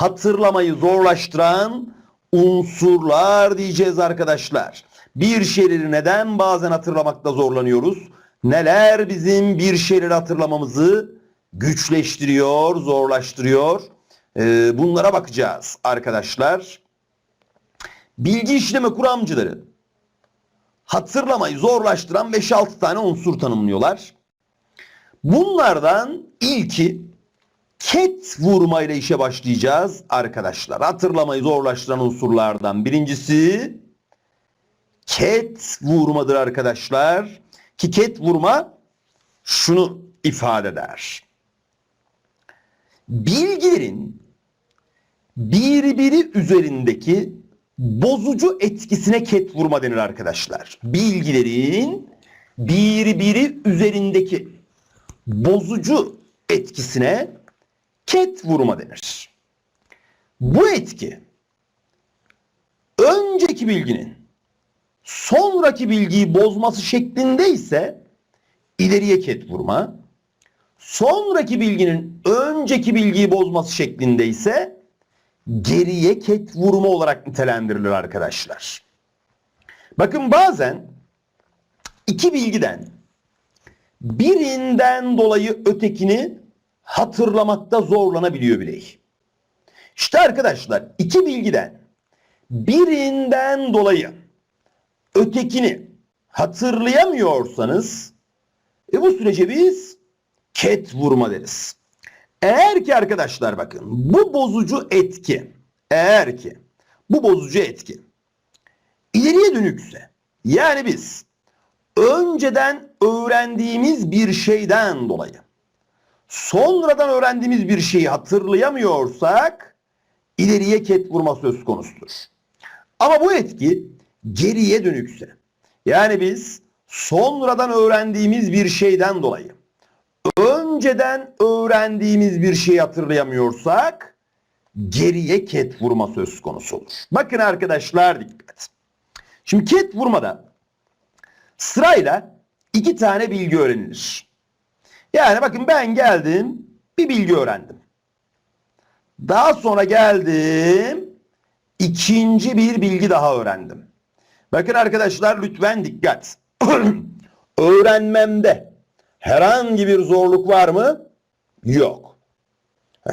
hatırlamayı zorlaştıran unsurlar diyeceğiz arkadaşlar. Bir şeyleri neden bazen hatırlamakta zorlanıyoruz? Neler bizim bir şeyleri hatırlamamızı güçleştiriyor, zorlaştırıyor? Ee, bunlara bakacağız arkadaşlar. Bilgi işleme kuramcıları hatırlamayı zorlaştıran 5-6 tane unsur tanımlıyorlar. Bunlardan ilki ket vurma ile işe başlayacağız arkadaşlar. Hatırlamayı zorlaştıran unsurlardan birincisi ket vurmadır arkadaşlar. Ki ket vurma şunu ifade eder. Bilgilerin birbiri üzerindeki bozucu etkisine ket vurma denir arkadaşlar. Bilgilerin birbiri üzerindeki bozucu etkisine ket vurma denir. Bu etki önceki bilginin sonraki bilgiyi bozması şeklinde ise ileriye ket vurma, sonraki bilginin önceki bilgiyi bozması şeklinde ise geriye ket vurma olarak nitelendirilir arkadaşlar. Bakın bazen iki bilgiden birinden dolayı ötekini hatırlamakta zorlanabiliyor birey. İşte arkadaşlar iki bilgiden birinden dolayı ötekini hatırlayamıyorsanız e bu sürece biz ket vurma deriz. Eğer ki arkadaşlar bakın bu bozucu etki eğer ki bu bozucu etki ileriye dönükse yani biz önceden öğrendiğimiz bir şeyden dolayı sonradan öğrendiğimiz bir şeyi hatırlayamıyorsak ileriye ket vurma söz konusudur. Ama bu etki geriye dönükse yani biz sonradan öğrendiğimiz bir şeyden dolayı önceden öğrendiğimiz bir şeyi hatırlayamıyorsak geriye ket vurma söz konusu olur. Bakın arkadaşlar dikkat. Şimdi ket vurmada sırayla iki tane bilgi öğrenilir. Yani bakın ben geldim bir bilgi öğrendim. Daha sonra geldim ikinci bir bilgi daha öğrendim. Bakın arkadaşlar lütfen dikkat. Öğrenmemde herhangi bir zorluk var mı? Yok.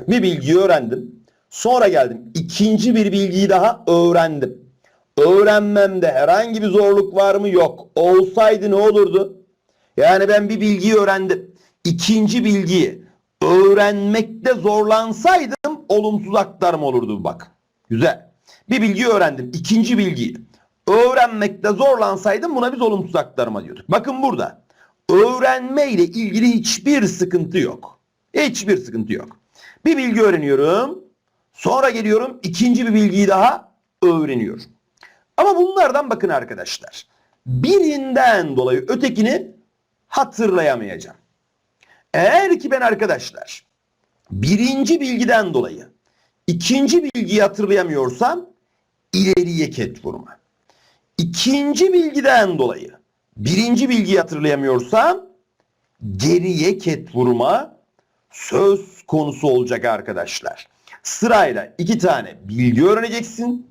Bir bilgiyi öğrendim. Sonra geldim. ikinci bir bilgiyi daha öğrendim. Öğrenmemde herhangi bir zorluk var mı? Yok. Olsaydı ne olurdu? Yani ben bir bilgiyi öğrendim. İkinci bilgiyi öğrenmekte zorlansaydım olumsuz aktarma olurdu bak. Güzel. Bir bilgiyi öğrendim. İkinci bilgiyi öğrenmekte zorlansaydım buna biz olumsuz aktarma diyorduk. Bakın burada öğrenme ile ilgili hiçbir sıkıntı yok. Hiçbir sıkıntı yok. Bir bilgi öğreniyorum. Sonra geliyorum ikinci bir bilgiyi daha öğreniyorum. Ama bunlardan bakın arkadaşlar. Birinden dolayı ötekini hatırlayamayacağım. Eğer ki ben arkadaşlar birinci bilgiden dolayı ikinci bilgiyi hatırlayamıyorsam ileriye ket vurma. İkinci bilgiden dolayı birinci bilgiyi hatırlayamıyorsam geriye ket vurma söz konusu olacak arkadaşlar. Sırayla iki tane bilgi öğreneceksin.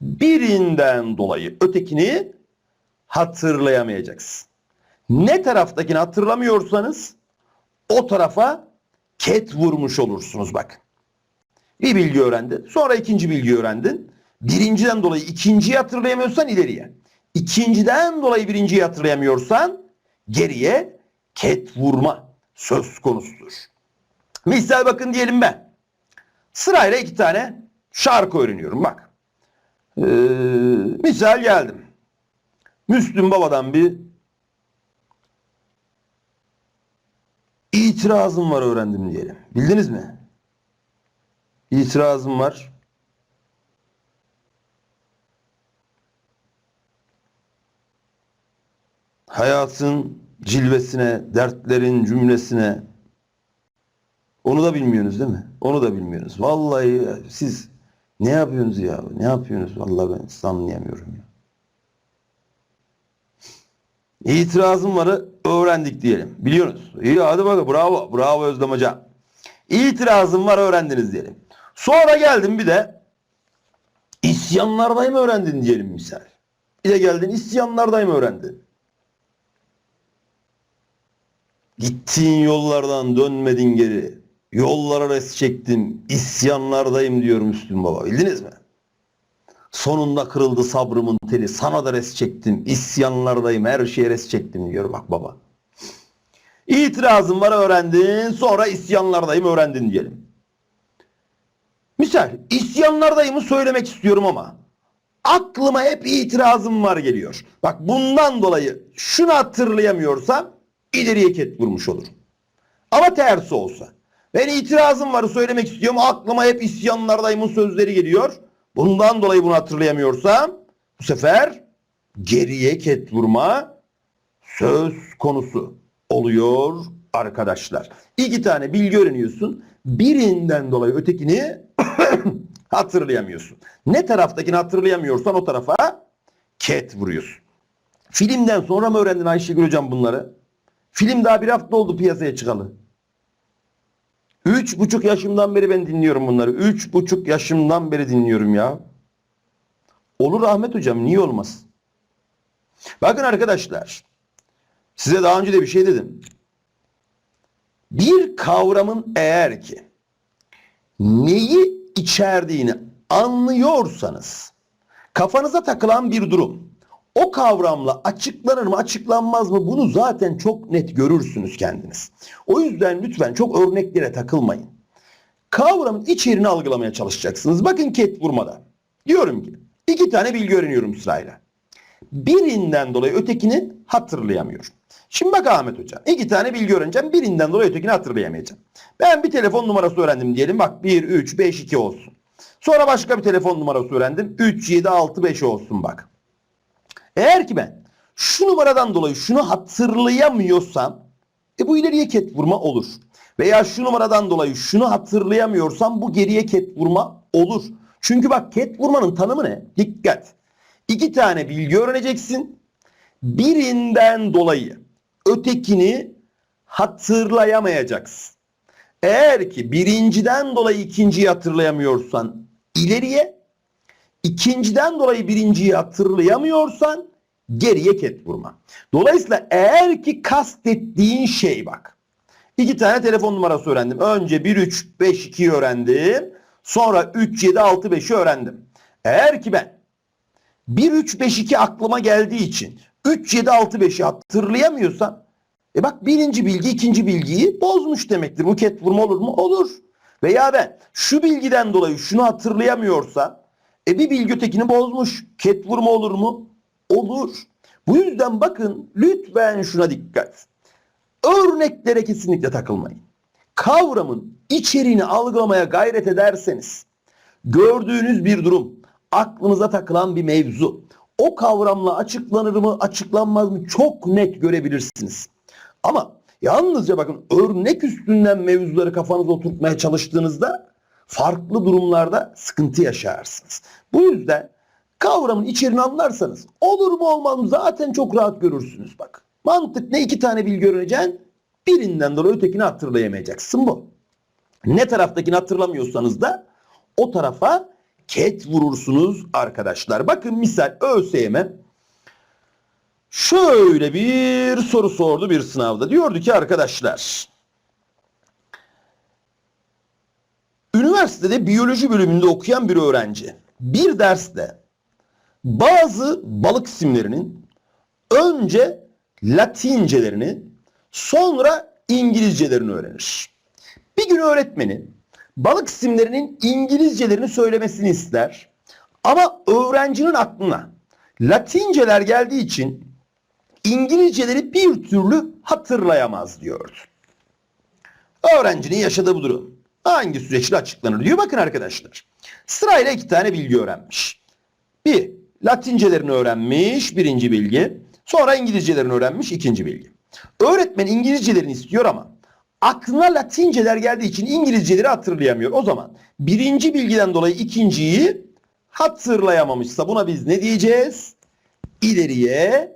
Birinden dolayı ötekini hatırlayamayacaksın. Ne taraftakini hatırlamıyorsanız o tarafa ket vurmuş olursunuz bak. Bir bilgi öğrendin. Sonra ikinci bilgi öğrendin. Birinciden dolayı ikinciyi hatırlayamıyorsan ileriye. İkinciden dolayı birinciyi hatırlayamıyorsan geriye ket vurma söz konusudur. Misal bakın diyelim ben. Sırayla iki tane şarkı öğreniyorum bak. Ee, misal geldim. Müslüm Baba'dan bir itirazım var öğrendim diyelim. Bildiniz mi? İtirazım var. Hayatın cilvesine, dertlerin cümlesine. Onu da bilmiyorsunuz değil mi? Onu da bilmiyorsunuz. Vallahi siz ne yapıyorsunuz ya? Ne yapıyorsunuz? Vallahi ben sizi anlayamıyorum ya. İtirazım varı öğrendik diyelim. Biliyorsunuz. İyi hadi bakalım. Bravo. Bravo Özlem Hocam. İtirazım var öğrendiniz diyelim. Sonra geldim bir de isyanlardayım öğrendin diyelim misal. Bir de geldin isyanlardayım öğrendin. Gittiğin yollardan dönmedin geri. Yollara res çektim. isyanlardayım diyor Müslüm Baba. Bildiniz mi? Sonunda kırıldı sabrımın teli. Sana da res çektim. İsyanlardayım. Her şeye res çektim diyor bak baba. İtirazım var öğrendin. Sonra isyanlardayım öğrendin diyelim. Misal isyanlardayımı söylemek istiyorum ama aklıma hep itirazım var geliyor. Bak bundan dolayı şunu hatırlayamıyorsam ileriye ket vurmuş olurum. Ama tersi olsa. Ben itirazım var söylemek istiyorum. Aklıma hep isyanlardayımın sözleri geliyor. Bundan dolayı bunu hatırlayamıyorsam bu sefer geriye ket vurma söz konusu oluyor arkadaşlar. İki tane bilgi öğreniyorsun. Birinden dolayı ötekini hatırlayamıyorsun. Ne taraftakini hatırlayamıyorsan o tarafa ket vuruyorsun. Filmden sonra mı öğrendin Ayşegül Hocam bunları? Film daha bir hafta oldu piyasaya çıkalı. Üç buçuk yaşımdan beri ben dinliyorum bunları. Üç buçuk yaşımdan beri dinliyorum ya. Olur Ahmet Hocam niye olmaz? Bakın arkadaşlar. Size daha önce de bir şey dedim. Bir kavramın eğer ki neyi içerdiğini anlıyorsanız kafanıza takılan bir durum o kavramla açıklanır mı açıklanmaz mı bunu zaten çok net görürsünüz kendiniz. O yüzden lütfen çok örneklere takılmayın. Kavramın içeriğini algılamaya çalışacaksınız. Bakın ket vurmada. Diyorum ki iki tane bilgi öğreniyorum sırayla. Birinden dolayı ötekini hatırlayamıyorum. Şimdi bak Ahmet Hoca. iki tane bilgi öğreneceğim. Birinden dolayı ötekini hatırlayamayacağım. Ben bir telefon numarası öğrendim diyelim. Bak 1, 3, 5, 2 olsun. Sonra başka bir telefon numarası öğrendim. 3, 7, 6, 5 olsun bak. Eğer ki ben şu numaradan dolayı şunu hatırlayamıyorsam e bu ileriye ket vurma olur. Veya şu numaradan dolayı şunu hatırlayamıyorsam bu geriye ket vurma olur. Çünkü bak ket vurmanın tanımı ne? Dikkat. İki tane bilgi öğreneceksin. Birinden dolayı ötekini hatırlayamayacaksın. Eğer ki birinciden dolayı ikinciyi hatırlayamıyorsan ileriye, ikinciden dolayı birinciyi hatırlayamıyorsan geriye ket vurma. Dolayısıyla eğer ki kastettiğin şey bak. İki tane telefon numarası öğrendim. Önce 1 3 5 2'yi öğrendim. Sonra 3 7 6 5'i öğrendim. Eğer ki ben 1 3 5 2 aklıma geldiği için 3 7 6 5'i hatırlayamıyorsam e bak birinci bilgi ikinci bilgiyi bozmuş demektir. Bu ket vurma olur mu? Olur. Veya ben şu bilgiden dolayı şunu hatırlayamıyorsam e bir bilgi ötekini bozmuş. Ket vurma olur mu? Olur. Bu yüzden bakın lütfen şuna dikkat. Örneklere kesinlikle takılmayın. Kavramın içeriğini algılamaya gayret ederseniz gördüğünüz bir durum, aklınıza takılan bir mevzu, o kavramla açıklanır mı, açıklanmaz mı çok net görebilirsiniz. Ama yalnızca bakın örnek üstünden mevzuları kafanıza oturtmaya çalıştığınızda farklı durumlarda sıkıntı yaşarsınız. Bu yüzden kavramın içeriğini anlarsanız olur mu olmaz mı zaten çok rahat görürsünüz bak. Mantık ne iki tane bilgi öğreneceksin birinden dolayı ötekini hatırlayamayacaksın bu. Ne taraftakini hatırlamıyorsanız da o tarafa ket vurursunuz arkadaşlar. Bakın misal ÖSYM şöyle bir soru sordu bir sınavda. Diyordu ki arkadaşlar üniversitede biyoloji bölümünde okuyan bir öğrenci bir derste bazı balık isimlerinin önce Latincelerini sonra İngilizcelerini öğrenir. Bir gün öğretmeni balık isimlerinin İngilizcelerini söylemesini ister. Ama öğrencinin aklına Latinceler geldiği için İngilizceleri bir türlü hatırlayamaz diyordu. Öğrencinin yaşadığı bu durum hangi süreçle açıklanır diyor. Bakın arkadaşlar sırayla iki tane bilgi öğrenmiş. Bir Latincelerini öğrenmiş birinci bilgi. Sonra İngilizcelerini öğrenmiş ikinci bilgi. Öğretmen İngilizcelerini istiyor ama aklına Latinceler geldiği için İngilizceleri hatırlayamıyor. O zaman birinci bilgiden dolayı ikinciyi hatırlayamamışsa buna biz ne diyeceğiz? İleriye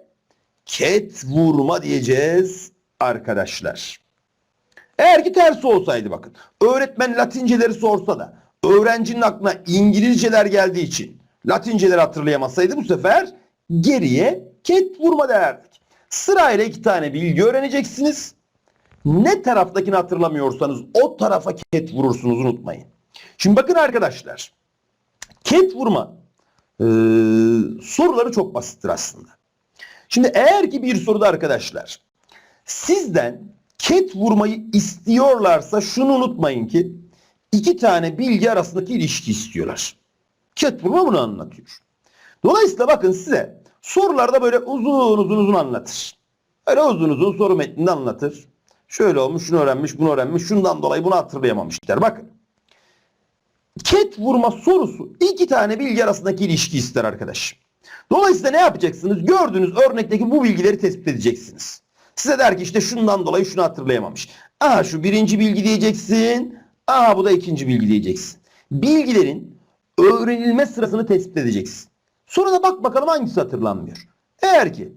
ket vurma diyeceğiz arkadaşlar. Eğer ki tersi olsaydı bakın. Öğretmen Latinceleri sorsa da öğrencinin aklına İngilizceler geldiği için Latinceleri hatırlayamasaydı bu sefer geriye ket vurma derdik. Sırayla iki tane bilgi öğreneceksiniz. Ne taraftakini hatırlamıyorsanız o tarafa ket vurursunuz unutmayın. Şimdi bakın arkadaşlar. Ket vurma e, soruları çok basittir aslında. Şimdi eğer ki bir soruda arkadaşlar sizden ket vurmayı istiyorlarsa şunu unutmayın ki iki tane bilgi arasındaki ilişki istiyorlar. Ket vurma bunu anlatıyor. Dolayısıyla bakın size sorularda böyle uzun uzun uzun anlatır. Öyle uzun uzun soru metninde anlatır. Şöyle olmuş, şunu öğrenmiş, bunu öğrenmiş, şundan dolayı bunu hatırlayamamış der. Bakın. Ket vurma sorusu iki tane bilgi arasındaki ilişki ister arkadaş. Dolayısıyla ne yapacaksınız? Gördüğünüz örnekteki bu bilgileri tespit edeceksiniz. Size der ki işte şundan dolayı şunu hatırlayamamış. Aha şu birinci bilgi diyeceksin. Aha bu da ikinci bilgi diyeceksin. Bilgilerin öğrenilme sırasını tespit edeceksin. Sonra da bak bakalım hangisi hatırlanmıyor. Eğer ki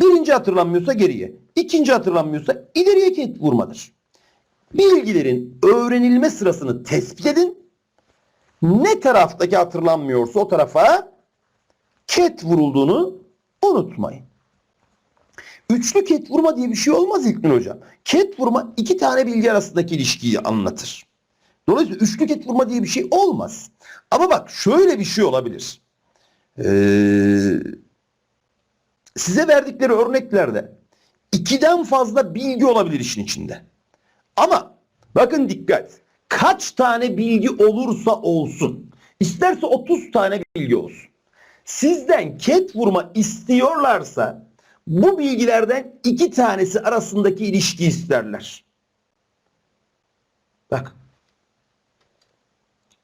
birinci hatırlanmıyorsa geriye, ikinci hatırlanmıyorsa ileriye ket vurmadır. Bilgilerin öğrenilme sırasını tespit edin. Ne taraftaki hatırlanmıyorsa o tarafa ket vurulduğunu unutmayın. Üçlü ket vurma diye bir şey olmaz İlknur Hocam. Ket vurma iki tane bilgi arasındaki ilişkiyi anlatır. Dolayısıyla üçlü ket vurma diye bir şey olmaz. Ama bak şöyle bir şey olabilir. Ee, size verdikleri örneklerde ikiden fazla bilgi olabilir işin içinde. Ama bakın dikkat. Kaç tane bilgi olursa olsun. isterse 30 tane bilgi olsun. Sizden ket vurma istiyorlarsa bu bilgilerden iki tanesi arasındaki ilişki isterler. Bak.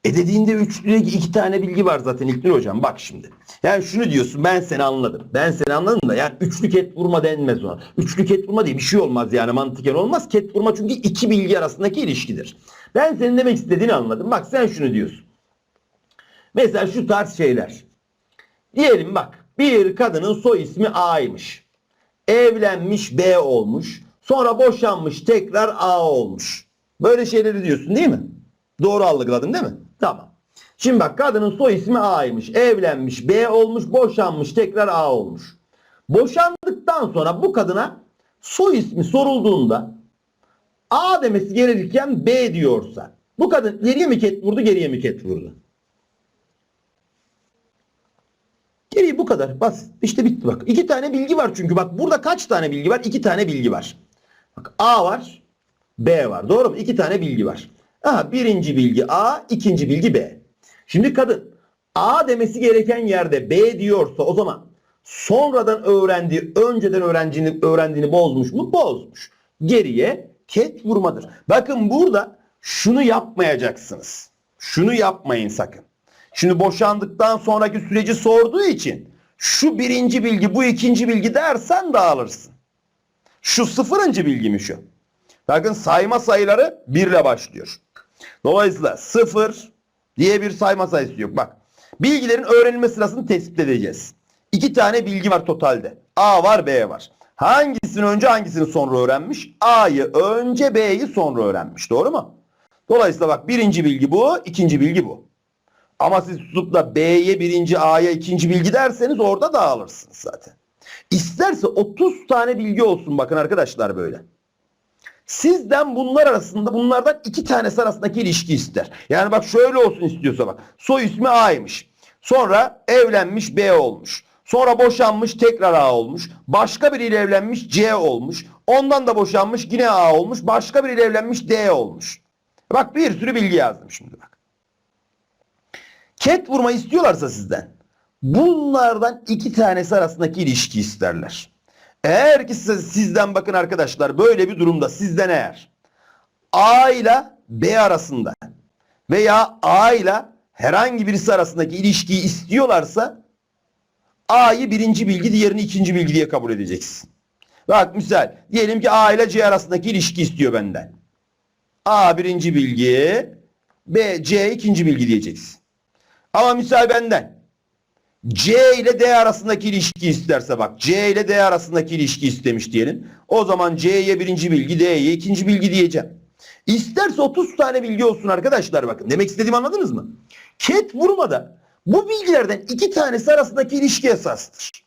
E dediğinde üçlüye iki tane bilgi var zaten İlknur hocam. Bak şimdi. Yani şunu diyorsun ben seni anladım. Ben seni anladım da yani üçlü ket vurma denmez ona. Üçlü ket vurma diye bir şey olmaz yani mantıken olmaz. Ket vurma çünkü iki bilgi arasındaki ilişkidir. Ben senin demek istediğini anladım. Bak sen şunu diyorsun. Mesela şu tarz şeyler. Diyelim bak bir kadının soy ismi A'ymış. Evlenmiş B olmuş. Sonra boşanmış tekrar A olmuş. Böyle şeyleri diyorsun değil mi? Doğru algıladın değil mi? Tamam. Şimdi bak kadının soy ismi A'ymış. Evlenmiş B olmuş. Boşanmış tekrar A olmuş. Boşandıktan sonra bu kadına soy ismi sorulduğunda A demesi gerekirken B diyorsa bu kadın geriye mi ket vurdu geriye mi ket vurdu? Geriye bu kadar. Basit. İşte bitti bak. İki tane bilgi var çünkü. Bak burada kaç tane bilgi var? İki tane bilgi var. Bak A var. B var. Doğru mu? İki tane bilgi var. Aha birinci bilgi A, ikinci bilgi B. Şimdi kadın A demesi gereken yerde B diyorsa o zaman sonradan öğrendiği, önceden öğrencinin öğrendiğini bozmuş mu? Bozmuş. Geriye ket vurmadır. Bakın burada şunu yapmayacaksınız. Şunu yapmayın sakın. Şimdi boşandıktan sonraki süreci sorduğu için şu birinci bilgi bu ikinci bilgi dersen dağılırsın. Şu sıfırıncı bilgi mi şu? Bakın sayma sayıları 1 ile başlıyor. Dolayısıyla 0 diye bir sayma sayısı yok. Bak bilgilerin öğrenilme sırasını tespit edeceğiz. İki tane bilgi var totalde. A var B var. Hangisini önce hangisini sonra öğrenmiş? A'yı önce B'yi sonra öğrenmiş. Doğru mu? Dolayısıyla bak birinci bilgi bu, ikinci bilgi bu. Ama siz tutup da B'ye birinci A'ya ikinci bilgi derseniz orada dağılırsınız zaten. İsterse 30 tane bilgi olsun bakın arkadaşlar böyle. Sizden bunlar arasında bunlardan iki tanesi arasındaki ilişki ister. Yani bak şöyle olsun istiyorsa bak. Soy ismi A'ymış. Sonra evlenmiş B olmuş. Sonra boşanmış tekrar A olmuş. Başka biriyle evlenmiş C olmuş. Ondan da boşanmış yine A olmuş. Başka biriyle evlenmiş D olmuş. Bak bir sürü bilgi yazdım şimdi bak. Ket vurma istiyorlarsa sizden bunlardan iki tanesi arasındaki ilişki isterler. Eğer ki sizden bakın arkadaşlar böyle bir durumda sizden eğer A ile B arasında veya A ile herhangi birisi arasındaki ilişkiyi istiyorlarsa A'yı birinci bilgi diğerini ikinci bilgi diye kabul edeceksin. Bak misal diyelim ki A ile C arasındaki ilişki istiyor benden. A birinci bilgi B C ikinci bilgi diyeceksin. Ama misal benden C ile D arasındaki ilişki isterse bak C ile D arasındaki ilişki istemiş diyelim. O zaman C'ye birinci bilgi D'ye ikinci bilgi diyeceğim. İsterse 30 tane bilgi olsun arkadaşlar bakın. Demek istediğimi anladınız mı? Ket vurmada bu bilgilerden iki tanesi arasındaki ilişki esastır.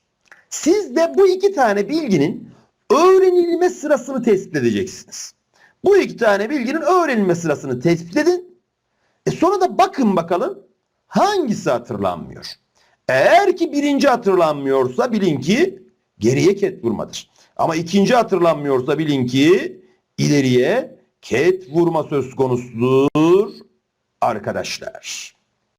Siz de bu iki tane bilginin öğrenilme sırasını tespit edeceksiniz. Bu iki tane bilginin öğrenilme sırasını tespit edin. E sonra da bakın bakalım hangisi hatırlanmıyor. Eğer ki birinci hatırlanmıyorsa bilin ki geriye ket vurmadır. Ama ikinci hatırlanmıyorsa bilin ki ileriye ket vurma söz konusudur arkadaşlar.